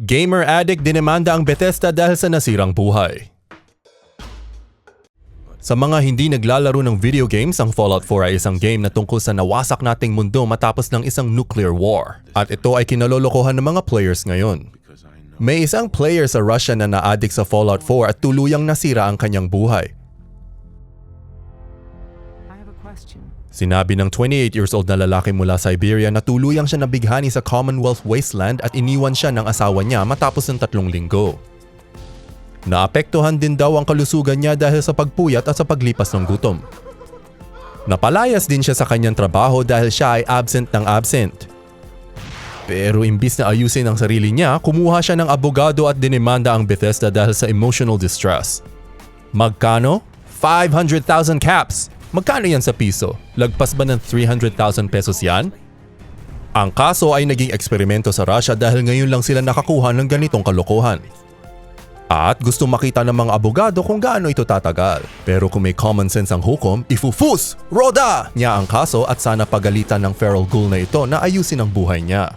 Gamer addict dinemanda ang Bethesda dahil sa nasirang buhay. Sa mga hindi naglalaro ng video games, ang Fallout 4 ay isang game na tungkol sa nawasak nating mundo matapos ng isang nuclear war. At ito ay kinalolokohan ng mga players ngayon. May isang player sa Russia na na-addict sa Fallout 4 at tuluyang nasira ang kanyang buhay. Sinabi ng 28 years old na lalaki mula Siberia na tuluyang siya nabighani sa Commonwealth Wasteland at iniwan siya ng asawa niya matapos ng tatlong linggo. Naapektuhan din daw ang kalusugan niya dahil sa pagpuyat at sa paglipas ng gutom. Napalayas din siya sa kanyang trabaho dahil siya ay absent ng absent. Pero imbis na ayusin ang sarili niya, kumuha siya ng abogado at dinemanda ang Bethesda dahil sa emotional distress. Magkano? 500,000 caps! Magkano yan sa piso? Lagpas ba ng 300,000 pesos yan? Ang kaso ay naging eksperimento sa Russia dahil ngayon lang sila nakakuha ng ganitong kalokohan. At gusto makita ng mga abogado kung gaano ito tatagal. Pero kung may common sense ang hukom, ifufus! Roda! niya ang kaso at sana pagalitan ng feral ghoul na ito na ayusin ang buhay niya.